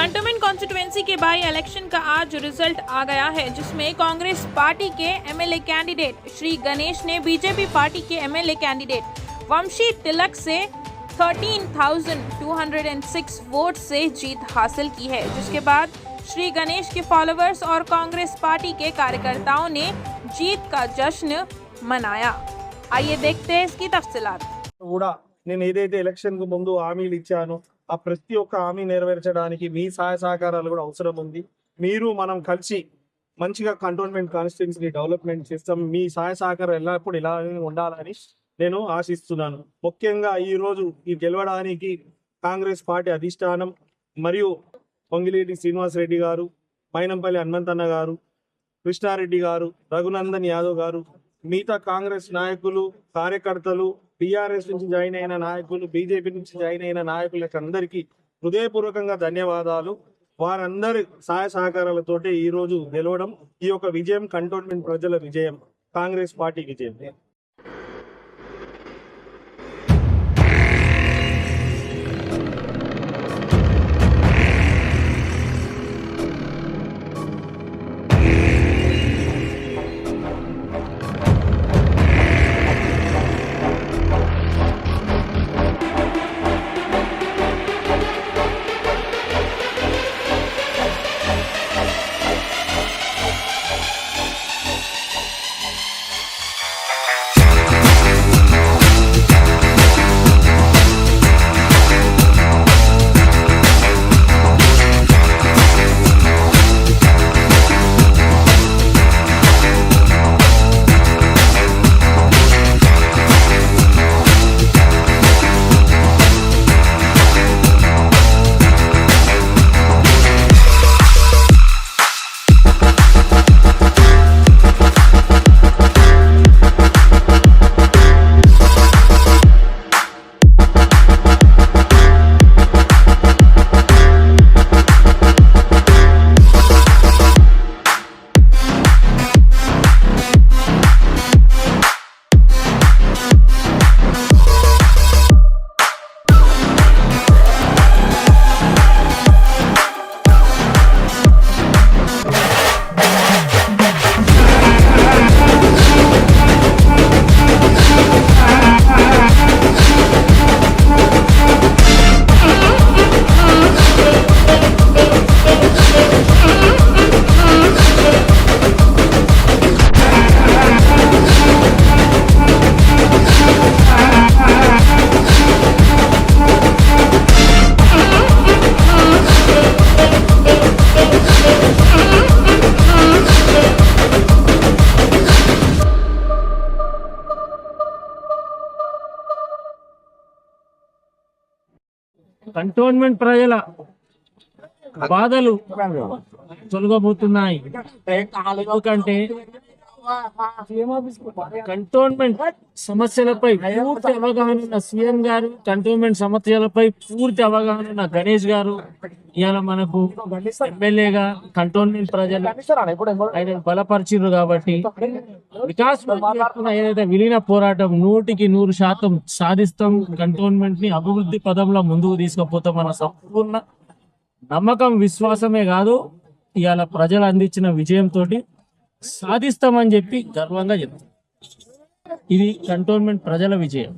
Cantonment constituency के by election का आज रिजल्ट आ गया है जिसमें कांग्रेस पार्टी के एमएलए कैंडिडेट श्री गणेश ने बीजेपी पार्टी के एमएलए कैंडिडेट वंशी तिलक से 13,206 वोट से जीत हासिल की है जिसके बाद श्री गणेश के फॉलोअर्स और कांग्रेस पार्टी के कार्यकर्ताओं ने जीत का जश्न मनाया आइए देखते हैं इसकी तफसीलात కూడా నేను ఏదైతే ఎలక్షన్ కు ముందు హామీలు ఇచ్చానో ఆ ప్రతి ఒక్క హామీ నెరవేర్చడానికి మీ సహాయ సహకారాలు కూడా అవసరం ఉంది. మీరు మనం కలిసి మంచిగా కంటోన్మెంట్ కాన్స్టిట్యున్సీని డెవలప్మెంట్ చేస్తాం మీ సహాయ సహకారం ఎల్లప్పుడూ ఇలా ఉండాలని నేను ఆశిస్తున్నాను. ముఖ్యంగా ఈ రోజు ఈ గెలవడానికి కాంగ్రెస్ పార్టీ అధిష్టానం మరియు పొంగిలేటి శ్రీనివాస్ రెడ్డి గారు మైనంపల్లి హనుమంతన్న గారు కృష్ణారెడ్డి గారు రఘునందన్ యాదవ్ గారు మిగతా కాంగ్రెస్ నాయకులు కార్యకర్తలు బీఆర్ఎస్ నుంచి జాయిన్ అయిన నాయకులు బీజేపీ నుంచి జాయిన్ అయిన నాయకులకు అందరికీ హృదయపూర్వకంగా ధన్యవాదాలు. వారందరి సహాయ సహకారాలతోటి ఈ రోజు గెలవడం ఈ యొక్క విజయం కంటోన్మెంట్ ప్రజల విజయం కాంగ్రెస్ పార్టీ విజయం. కంటోన్మెంట్ ప్రజల బాధలు తొలగబోతున్నాయి ఎందుకంటే కంటోన్మెంట్ సమస్యలపై పూర్తి అవగాహన ఉన్న సీఎం గారు కంటోన్మెంట్ సమస్యలపై పూర్తి అవగాహన ఉన్న గణేష్ గారు ఇవాళ మనకు ఎమ్మెల్యేగా కంటోన్మెంట్ ప్రజలు ఆయన బలపరిచిర్రు కాబట్టి వికాస్ ఏదైతే విలీన పోరాటం నూటికి నూరు శాతం సాధిస్తాం కంటోన్మెంట్ని అభివృద్ధి పదంలో ముందుకు తీసుకుపోతాం మన సంపూర్ణ నమ్మకం విశ్వాసమే కాదు ఇవాళ ప్రజలు అందించిన విజయంతో సాధిస్తామని చెప్పి గర్వంగా చెప్తాం ఇది కంటోన్మెంట్ ప్రజల విజయం.